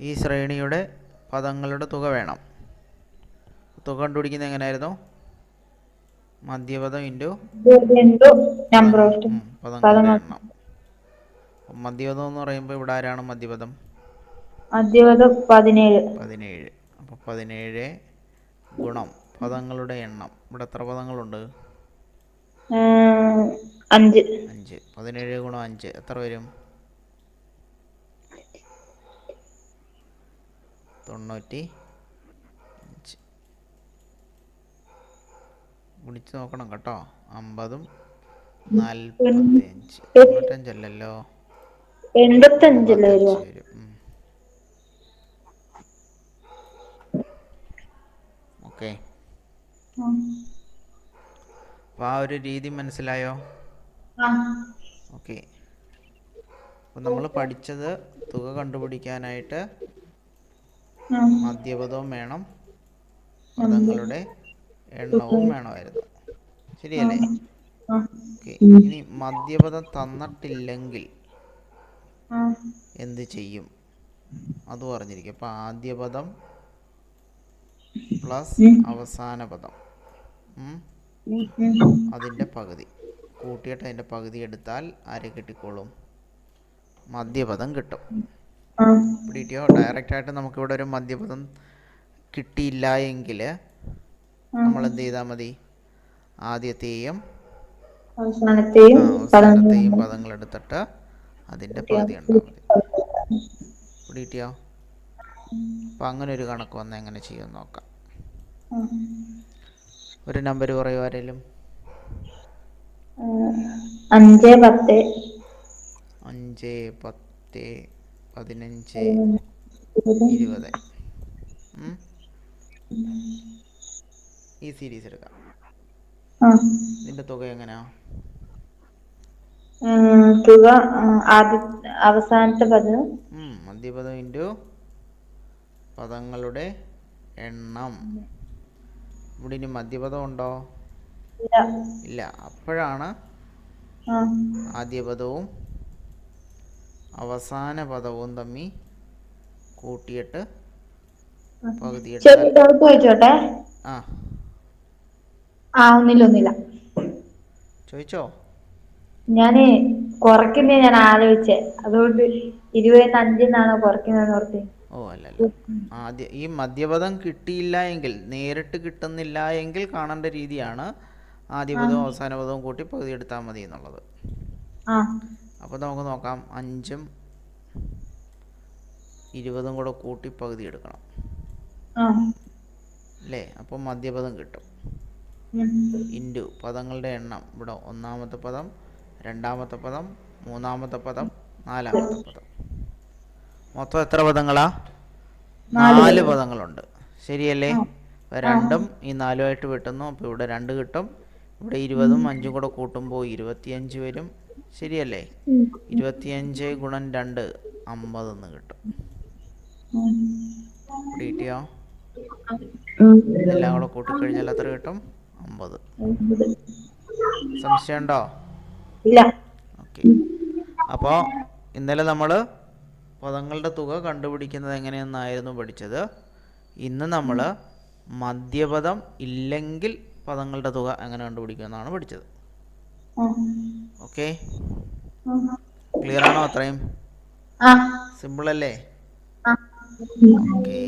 ഈ ശ്രേണിയുടെ പദങ്ങളുടെ തുക വേണം. തുക കണ്ടുപിടിക്കുന്നത് എങ്ങനെയായിരുന്നു? മധ്യപദം ഇന്റു പദങ്ങളുടെ. എണ്ണം അപ്പം മധ്യപദം എന്ന് പറയുമ്പോൾ ഇവിടെ ആരാണ് മധ്യപദം? മധ്യപദം പതിനേഴ്. പതിനേഴ്. അപ്പോൾ പതിനേഴ് ഗുണം പദങ്ങളുടെ എണ്ണം. ഇവിടെ എത്ര പദങ്ങളുണ്ട്? അഞ്ച്. അഞ്ച്. പതിനേഴ് ഗുണം അഞ്ച്. എത്ര വരും? തൊണ്ണൂറ്റി അഞ്ച്. ഗുണിച്ച് നോക്കണം കേട്ടോ. അമ്പതും നാൽപ്പത്തി അഞ്ച് തൊണ്ണൂറ്റഞ്ചല്ലല്ലോ? എൺപത്തഞ്ചല്ലേ വരും. ഓക്കെ. അപ്പോൾ ആ ഒരു രീതി മനസ്സിലായോ. ഓക്കെ. അപ്പോൾ നമ്മൾ പഠിച്ചത് തുക കണ്ടുപിടിക്കാനായിട്ട് ഉം. മധ്യപദവും വേണം. പദങ്ങളുടെ എണ്ണവും വേണമായിരുന്നു. ശരിയല്ലേ? ഇനി മധ്യപദം തന്നിട്ടില്ലെങ്കിൽ എന്ത് ചെയ്യും? അത് പറഞ്ഞിരിക്കും അപ്പൊ ആദ്യ പദം പ്ലസ് അവസാന പദം. അതിന്റെ പകുതി. കൂട്ടിയിട്ട് അതിന്റെ പകുതി എടുത്താൽ ആരെ കിട്ടിക്കോളും. മധ്യപദം കിട്ടും. പിടിയോ ഡയറക്റ്റായിട്ട് നമുക്കിവിടെ ഒരു മദ്യപദം കിട്ടിയില്ല എങ്കിൽ നമ്മൾ എന്ത് ചെയ്താൽ മതി? ആദ്യത്തെയും അവസാനത്തെയും പദങ്ങൾ എടുത്തിട്ട് അതിന്റെ പകുതി ഉണ്ടാൽ അപ്പൊ പിടിയോ അപ്പം അങ്ങനെ ഒരു കണക്ക് വന്ന എങ്ങനെ ചെയ്യും നോക്കാം. ഒരു നമ്പർ പറയൂ ആരെങ്കിലും അഞ്ച് പത്ത്. അഞ്ച് പത്ത്. പതിനഞ്ച് ഇരുപത്? ഈ സീരീസ് എടുക്കാം. ഇതിന്റെ തുക എങ്ങനെയാ? തുക അവസാനത്തെ പദം മധ്യപദം ഇന്റു പദങ്ങളുടെ എണ്ണം. ഇവിടെ ഇനി മധ്യപദം ഉണ്ടോ? ഇല്ല. അപ്പോഴാണ് ആ. അവസാന പദവും തമ്മി കൂട്ടിയിട്ട് പകുതി എടുത്താൽ ചെറിയ ഡൗട്ട് ചോദിച്ചോട്ടെ? ആ. ആ ഒന്നില്ല ഒന്നില്ല. ചോദിച്ചോ? ഞാൻ കുറയ്ക്കുന്നേ ഞാൻ ആലോചിച്ചേ. അതുകൊണ്ട് ഇരുപതിന് അഞ്ചിന്നാണോ കുറയ്ക്കുന്നതെന്ന് ഓർത്ത്. ഓ അല്ലല്ല. ആദ്യ ഈ മദ്യപദം കിട്ടിയില്ല എങ്കിൽ നേരിട്ട് കിട്ടുന്നില്ല എങ്കിൽ കാണേണ്ട രീതിയാണ് ആദ്യ പദവും അവസാന പദവും കൂട്ടി പകുതി എടുത്താൽ മതി എന്നുള്ളത്. ആ. അപ്പോൾ നമുക്ക് നോക്കാം. അഞ്ചും ഇരുപതും കൂടെ കൂട്ടി പകുതി എടുക്കണം. അല്ലേ? അപ്പോൾ മധ്യപദം കിട്ടും. ഇൻഡു ഇന്റു പദങ്ങളുടെ എണ്ണം. ഇവിടെ ഒന്നാമത്തെ പദം രണ്ടാമത്തെ പദം മൂന്നാമത്തെ പദം നാലാമത്തെ പദം. മൊത്തം എത്ര പദങ്ങളാ? നാല് പദങ്ങളുണ്ട്. ശരിയല്ലേ? അപ്പം രണ്ടും ഈ നാലുമായിട്ട് വെട്ടുന്നു. അപ്പോൾ ഇവിടെ രണ്ട് കിട്ടും. ഇവിടെ ഇരുപതും അഞ്ചും കൂടെ കൂട്ടുമ്പോൾ ഇരുപത്തിയഞ്ച് വരും. ശരിയല്ലേ. ഇരുപത്തിയഞ്ച് ഗുണം രണ്ട് അമ്പത് എന്ന് കിട്ടും. കിട്ടിയോ എല്ലാം ഇതെല്ലാം കൂടെ കൂട്ടിക്കഴിഞ്ഞാൽ എത്ര കിട്ടും? അമ്പത്. സംശയമുണ്ടോ? ഓക്കെ. അപ്പോൾ ഇന്നലെ നമ്മൾ പദങ്ങളുടെ തുക കണ്ടുപിടിക്കുന്നത് എങ്ങനെയെന്നായിരുന്നു പഠിച്ചത്? ഇന്ന് നമ്മൾ മധ്യപദം ഇല്ലെങ്കിൽ പദങ്ങളുടെ തുക എങ്ങനെ കണ്ടുപിടിക്കുമെന്നാണ് പഠിച്ചത്. ഓക്കെ? ക്ലിയർ ആണോ അത്രയും? സിമ്പിൾ അല്ലേ ഓക്കെ.